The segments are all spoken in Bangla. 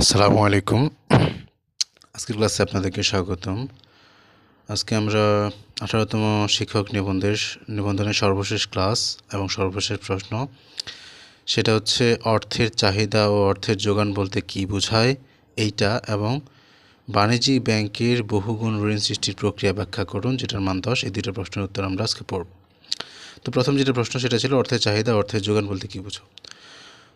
আসসালামু আলাইকুম। আজকের ক্লাসে আপনাদেরকে স্বাগতম। আজকে আমরা আঠারোতম শিক্ষক নিবন্ধের, নিবন্ধনের সর্বশেষ ক্লাস এবং সর্বশেষ প্রশ্ন। সেটা হচ্ছে, অর্থের চাহিদা ও অর্থের যোগান বলতে কী বোঝায়? এইটা এবং বাণিজ্যিক ব্যাংকের বহুগুণ ঋণ সৃষ্টির প্রক্রিয়া ব্যাখ্যা করুন, যেটার মান দশ। এই দুটো প্রশ্নের উত্তর আমরা আজকে পড়ব। তো প্রথম যেটা প্রশ্ন, সেটা ছিল, অর্থের চাহিদা, অর্থের যোগান বলতে কী বোঝো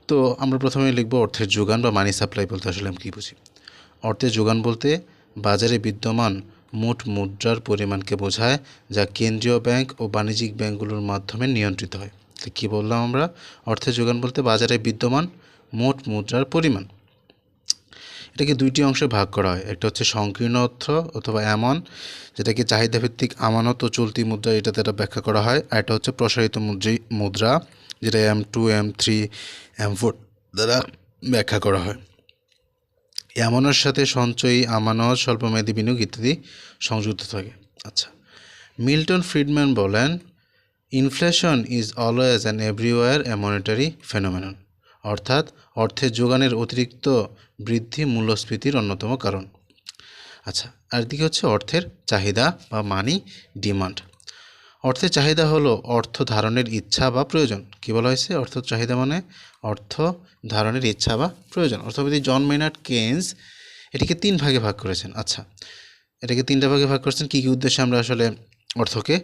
তো আমরা প্রথমে লিখব অর্থের যোগান বা মানি সাপ্লাই বলতে আসলে আমি কী বুঝি? অর্থের যোগান বলতে বাজারে বিদ্যমান মোট মুদ্রার পরিমাণকে বোঝায় যা কেন্দ্রীয় ব্যাংক ও বাণিজ্যিক ব্যাংকগুলোর মাধ্যমে নিয়ন্ত্রিত হয়। তো কী বললাম আমরা? অর্থের যোগান বলতে বাজারে বিদ্যমান মোট মুদ্রার পরিমাণ। এটাকে দুইটি অংশে ভাগ করা হয়। একটা হচ্ছে সংকীর্ণ অর্থ অথবা এমন, যেটাকে চাহিদাভিত্তিক আমানত ও চলতি মুদ্রা এটা দ্বারা ব্যাখ্যা করা হয়। আর একটা হচ্ছে প্রসারিত মুদ্রা। যেটা M two M three M four দ্বারা ব্যাখ্যা করা হয়। এমনের সাথে সঞ্চয়ী, আমানত, স্বল্পমেয়াদী বিনিয়োগ ইত্যাদি সংযুক্ত থাকে। আচ্ছা মিল্টন ফ্রিডম্যান বলেন, inflation is always and everywhere a monetary phenomenon অর্থাৎ অর্থের যোগানের অতিরিক্ত বৃদ্ধি মূল্যস্ফীতির অন্যতম কারণ। আচ্ছা আর দিকে হচ্ছে অর্থের চাহিদা বা মানি ডিমান্ড অর্থের চাহিদা হলো অর্থ ধারণের ইচ্ছা বা প্রয়োজন। কী বলা হয়েছে? অর্থ চাহিদা মানে অর্থ ধারণের ইচ্ছা বা প্রয়োজন। অর্থবিধি জন মেনার্ড কেন্স এটিকে তিন ভাগে ভাগ করেছেন। আচ্ছা এটাকে তিনটা ভাগে ভাগ করেছেন। কী কী উদ্দেশ্যে আমরা আসলে অর্থকে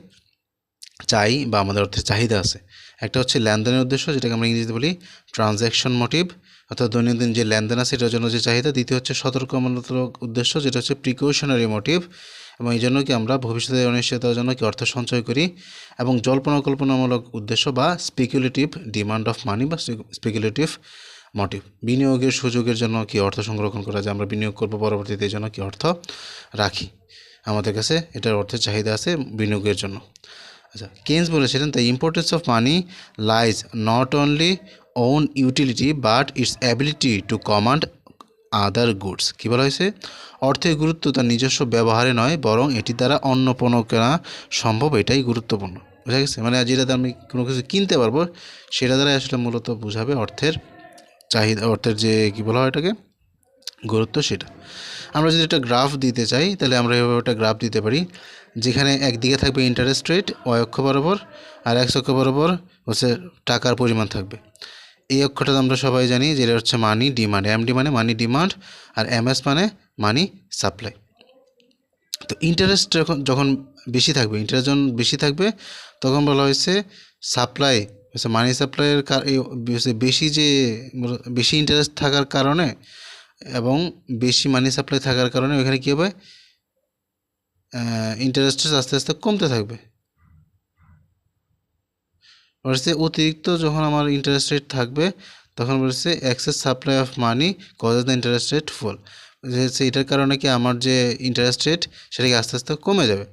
চাই বা আমাদের অর্থের চাহিদা আছে? একটা হচ্ছে লেনদেনের উদ্দেশ্য, যেটাকে আমরা ইংরেজিতে বলি ট্রানজ্যাকশন মোটিভ অর্থাৎ দৈনন্দিন যে লেনদেন আছে, এটার জন্য যে চাহিদা। দ্বিতীয় হচ্ছে সতর্কমূলক উদ্দেশ্য, যেটা হচ্ছে প্রিকশনারি মোটিভ এবং এই জন্য কি আমরা ভবিষ্যতে অনিশ্চয়তার জন্য কি অর্থ সঞ্চয় করি এবং জল্পনা কল্পনামূলক উদ্দেশ্য বা স্পেকুলেটিভ ডিমান্ড অফ মানি বা স্পেকুলেটিভ মোটিভ বিনিয়োগের সুযোগের জন্য কি অর্থ সংরক্ষণ করা যায়? আমরা বিনিয়োগ করব পরবর্তীতে, এই জন্য কি অর্থ রাখি। আমাদের কাছে এটার অর্থের চাহিদা আছে বিনিয়োগের জন্য। আচ্ছা কেন্স বলেছিলেন the importance of money lies not only on utility but its ability to command other goods কী বলা হয়েছে? অর্থের গুরুত্ব তার নিজস্ব ব্যবহারে নয়, বরং এটি দ্বারা অন্য পণ্য কেনা সম্ভব, এটাই গুরুত্বপূর্ণ। বুঝা গেছে? মানে যেটাতে আমি কোনো কিছু কিনতে পারব, সেটা দ্বারা আসলে মূলত বোঝাবে অর্থের চাহিদা, অর্থের যে, কী বলা হয় এটাকে? গুরুত্ব সেটা। আমরা যদি একটা গ্রাফ দিতে চাই, তাহলে আমরা এভাবে একটা গ্রাফ দিতে পারি, যেখানে একদিকে থাকবে ইন্টারেস্ট রেট অক্ষ বরাবর, আর এক্স অক্ষ বরাবর হচ্ছে টাকার পরিমাণ থাকবে। এই অক্ষরটা আমরা সবাই জানি যেটা হচ্ছে মানি ডিমান্ড এম ডি মানে মানি ডিমান্ড আর এম এস মানে মানি সাপ্লাই তো ইন্টারেস্ট যখন যখন বেশি থাকবে ইন্টারেস্ট যখন বেশি থাকবে, তখন বলা হয়েছে সাপ্লাই হচ্ছে মানি সাপ্লাইয়ের বেশি যে, বেশি ইন্টারেস্ট থাকার কারণে এবং বেশি মানি সাপ্লাই থাকার কারণে ওইখানে কী হবে? ইন্টারেস্ট আস্তে আস্তে কমতে থাকবে। বলছে অতিরিক্ত যখন আমার ইন্টারেস্ট রেট থাকবে, তখন বলছে excess supply of money causes the interest rate fall এটার কারণে কি আমার যে ইন্টারেস্ট রেট সেটা কি আস্তে আস্তে কমে যাবে?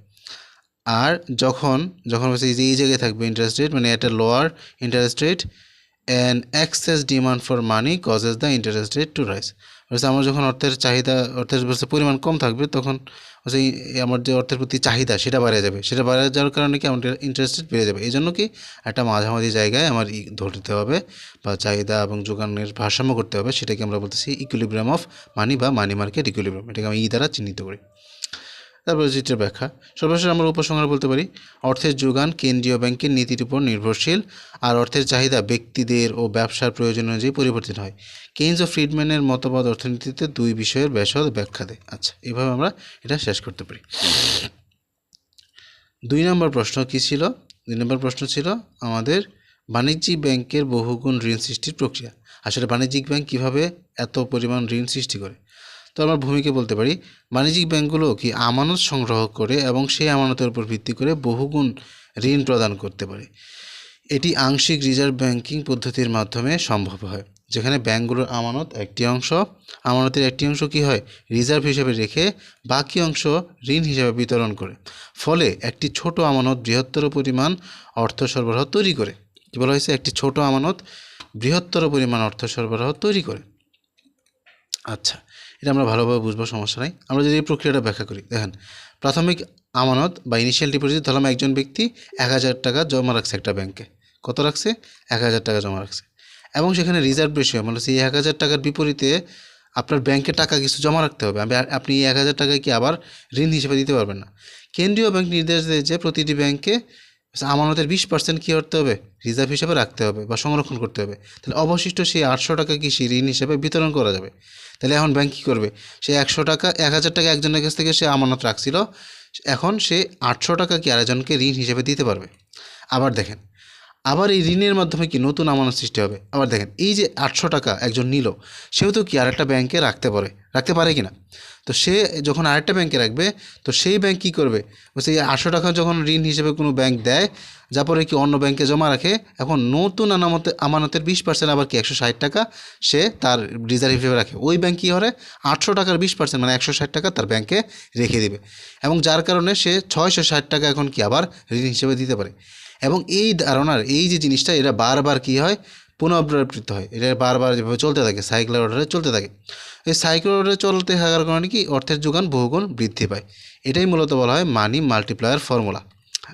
আর যখন যখন বলছে যে, এই জায়গায় থাকবে ইন্টারেস্ট রেট মানে একটা lower interest rate and excess demand for money causes the interest rate to rise আমার যখন অর্থের চাহিদা, অর্থের পরিমাণ কম থাকবে, তখন হচ্ছে আমার যে অর্থের প্রতি চাহিদা সেটা বাড়ে যাবে। সেটা বাড়ে যাওয়ার কারণে কি আমার ইন্টারেস্ট বেড়ে যাবে। এই জন্য কি একটা মাঝামাঝি জায়গায় আমার ধরতে হবে বা চাহিদা এবং যোগানের ভারসাম্য করতে হবে, সেটাকে আমরা বলতেছি ইকুইলিব্রিয়াম অফ মানি বা মানি মার্কেট ইকুইলিব্রিয়াম এটাকে আমি ই দ্বারা চিহ্নিত করি। তারপরে চিত্রের ব্যাখ্যা। সর্বশেষ আমরা উপসংহার বলতে পারি, অর্থের যোগান কেন্দ্রীয় ব্যাংকের নীতির উপর নির্ভরশীল, আর অর্থের চাহিদা ব্যক্তিদের ও ব্যবসার প্রয়োজন অনুযায়ী পরিবর্তিত হয়। কেইন্স ও ফ্রিডম্যানের মতবাদ অর্থনীতিতে দুই বিষয়ের ব্যাসদ ব্যাখ্যা দেয়। আচ্ছা এভাবে আমরা এটা শেষ করতে পারি। দুই নম্বর প্রশ্ন কী ছিল? দুই নম্বর প্রশ্ন ছিল আমাদের বাণিজ্যিক ব্যাংকের বহুগুণ ঋণ সৃষ্টির প্রক্রিয়া। আসলে বাণিজ্যিক ব্যাংক কীভাবে এত পরিমাণ ঋণ সৃষ্টি করে? তো আমরা ভূমিকে বলতে পারি। বাণিজ্যিক ব্যাংকগুলো কি আমানত সংগ্রহ করে এবং সেই আমানতের উপর ভিত্তি করে বহুগুণ ঋণ প্রদান করতে পারে? এটি আংশিক রিজার্ভ ব্যাংকিং পদ্ধতির মাধ্যমে সম্ভব হয়, যেখানে ব্যাংকগুলোর আমানত একটি অংশ, আমানতের একটি অংশ কি হয়? রিজার্ভ হিসেবে রেখে বাকি অংশ ঋণ হিসেবে বিতরণ করে। ফলে একটি ছোট আমানত বৃহত্তর পরিমাণ অর্থ সরবরাহ তৈরি করে। কী বলা হয়েছে? একটি ছোট আমানত বৃহত্তর পরিমাণ অর্থ সরবরাহ তৈরি করে। আচ্ছা এটা আমরা ভালোভাবে বুঝব, সমস্যা নাই। আমরা যদি এই প্রক্রিয়াটা ব্যাখ্যা করি, দেখেন, প্রাথমিক আমানত বা ইনিশিয়াল ডিপোজিট ধরলাম একজন ব্যক্তি এক হাজার টাকা জমা রাখছে একটা ব্যাংকে কত রাখছে? এক হাজার টাকা জমা রাখছে। এবং সেখানে রিজার্ভ রেশিও মানে সেই এক হাজার টাকার বিপরীতে আপনার ব্যাংকে টাকা কিছু জমা রাখতে হবে। আপনি এক হাজার টাকা কি আবার ঋণ হিসেবে দিতে পারবেন না। কেন্দ্রীয় ব্যাংক নির্দেশ দেয় যে প্রতিটি ব্যাংকে আমানতের বিশ পার্সেন্ট কী করতে হবে? রিজার্ভ হিসেবে রাখতে হবে বা সংরক্ষণ করতে হবে। তাহলে অবশিষ্ট সেই আটশো টাকা কি সেই ঋণ হিসেবে বিতরণ করা যাবে? তাহলে এখন ব্যাংক কী করবে? সে একশো টাকা, এক হাজার টাকা একজনের কাছ থেকে সে আমানত রাখছিল। এখন সে আটশো টাকা কি আরেকজনকে ঋণ হিসেবে দিতে পারবে? আবার দেখেন আবার এই ঋণের মাধ্যমে কি নতুন আমানত সৃষ্টি হবে? আবার দেখেন, এই যে আটশো টাকা একজন নিল, সেও তো কি আরেকটা ব্যাংকে রাখতে পারে? রাখতে পারে কি না তো সে যখন আরেকটা ব্যাংকে রাখবে, তো সেই ব্যাংক কী করবে? সেই আটশো টাকা যখন ঋণ হিসেবে কোনো ব্যাংক দেয়, যা পরে কি অন্য ব্যাংকে জমা রাখে? এখন নতুন আনামতে আমানতের বিশ পার্সেন্ট আবার কি একশো ষাট টাকা সে তার রিজার্ভ হিসেবে রাখে। ওই ব্যাংক কী করে? আটশো টাকার বিশ পার্সেন্ট মানে একশো ষাট টাকা তার ব্যাংকে রেখে দেবে। এবং যার কারণে সে ছয়শো ষাট টাকা এখন কি আবার ঋণ হিসেবে দিতে পারে? এবং এই ধারণার, এই যে জিনিসটা, এটা বারবার কী হয়? পুনরাবৃত্ত হয়। এটা বারবার যেভাবে চলতে থাকে সাইকেল অর্ডারে চলতে থাকে। এই সাইকেল অর্ডারে চলতে থাকার কারণে কি? অর্থের যোগান বহুগুণ বৃদ্ধি পায়। এটাই মূলত বলা হয় মানি মাল্টিপ্লায়ার ফর্মুলা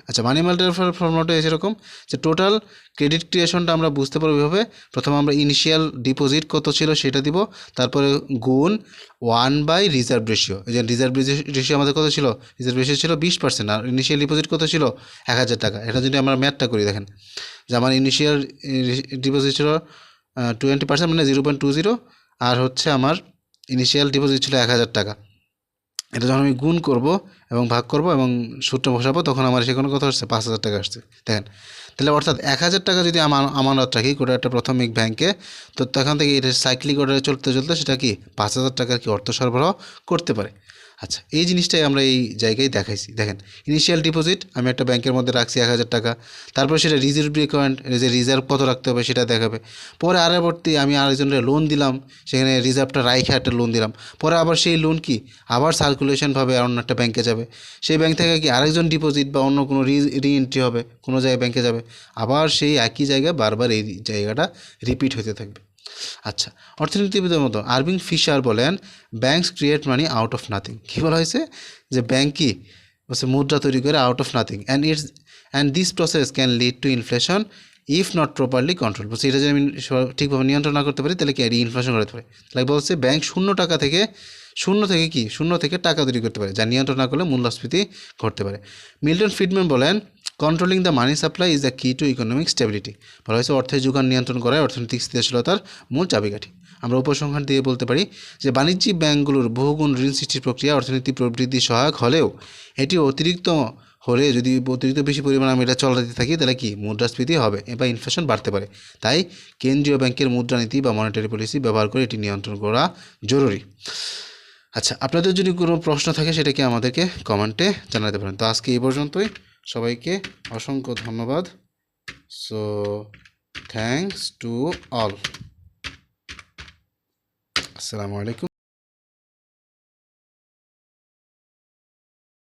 আচ্ছা মানি মাল্টিপ্লায়ার ফর্মুলাটা এরকম যে টোটাল ক্রেডিট ক্রিয়েশনটা আমরা বুঝতে পারব এভাবে। প্রথমে আমরা ইনিশিয়াল ডিপোজিট কত ছিল সেটা দিব, তারপরে গুণ ওয়ান বাই রিজার্ভ রেশিও যে রিজার্ভ রেশিও আমাদের কত ছিল? রিজার্ভ রেশিও ছিল বিশ পার্সেন্ট আর ইনিশিয়াল ডিপোজিট কত ছিল? এক হাজার টাকা। এটা যদি আমরা ম্যাথটা করি, দেখেন। যে আমার ইনিশিয়াল ডিপোজিট ছিল টোয়েন্টি পার্সেন্ট মানে জিরো পয়েন্ট টু জিরো আর হচ্ছে আমার ইনিশিয়াল ডিপোজিট ছিল এক হাজার টাকা। এটা যখন আমি গুণ করব এবং ভাগ করব এবং সূত্র বসাবো, তখন আমার সেখানে কত আসছে, পাঁচ হাজার টাকা আসছে। দেখেন, তাহলে অর্থাৎ এক হাজার টাকা যদি আমার আমানত রাখি কোনো একটা প্রাথমিক ব্যাংকে, তো তখন থেকে এটা সাইক্লিক অর্ডারে চলতে চলতে সেটা কি, পাঁচ হাজার টাকার কি অর্থ সরবরাহ করতে পারে? আচ্ছা এই জিনিসটাই আমরা এই জায়গায় দেখাইছি। দেখেন ইনিশিয়াল ডিপোজিট আমি একটা ব্যাংকের মধ্যে রাখছি এক হাজার টাকা, তারপরে সেটা রিজার্ভ রিকোয়ার্ড যে রিজার্ভ কত রাখতে হবে সেটা দেখাবে। পরে আরেকবর্তী আমি আরেকজনের লোন দিলাম, সেখানে রিজার্ভটা রাইখে একটা লোন দিলাম। পরে আবার সেই লোন কি, আবার সার্কুলেশনভাবে অন্য একটা ব্যাংকে যাবে। সেই ব্যাংক থেকে কি আরেকজন ডিপোজিট বা অন্য কোনো রি রি এন্ট্রি হবে, কোনো জায়গায় ব্যাংকে যাবে? আবার সেই একই জায়গায় বারবার এই জায়গাটা রিপিট হতে থাকবে। আচ্ছা অর্থনীতিবিদের মতো আরবিং ফিশার বলেন banks create money out of nothing কী বলা হয়েছে? যে ব্যাংক হচ্ছে মুদ্রা তৈরি করে out of nothing and it's and this process can lead to inflation if not properly control বলছে, এটা যদি আমি ঠিকভাবে নিয়ন্ত্রণ না করতে পারি, তাহলে কি ইনফ্লেশন করতে পারে? তাহলে বলছে ব্যাংক শূন্য টাকা থেকে শূন্য থেকে কি? শূন্য থেকে টাকা তৈরি করতে পারে, যা নিয়ন্ত্রণ না করলে মূল্যস্ফীতি ঘটতে পারে। মিল্টন ফ্রিডম্যান বলেন controlling the money supply is the key to economic stability বলা হয়েছে, অর্থের যোগান নিয়ন্ত্রণ করায় অর্থনৈতিক স্থিতিশীলতার মূল চাবিকাঠি। আমরা উপসংহার দিয়ে বলতে পারি যে, বাণিজ্যিক ব্যাংকগুলোর বহুগুণ ঋণ সৃষ্টির প্রক্রিয়া অর্থনীতি প্রবৃদ্ধি সহায়ক হলেও এটি অতিরিক্ত হলে যদি অতিরিক্ত বেশি পরিমাণ আমি এটা চলাতে থাকি, তাহলে কি মুদ্রাস্ফীতি হবে বা ইনফ্লেশন বাড়তে পারে? তাই কেন্দ্রীয় ব্যাংকের মুদ্রানীতি বা মনিটারি পলিসি ব্যবহার করে এটি নিয়ন্ত্রণ করা জরুরি। আচ্ছা আপনাদের যদি কোনো প্রশ্ন থাকে সেটাকে আমাদেরকে কমেন্টে জানাতে পারেন। তো আজকে এই পর্যন্তই। সবাইকে অসংখ্য ধন্যবাদ। সো থ্যাংকস টু অল আসসালামু আলাইকুম।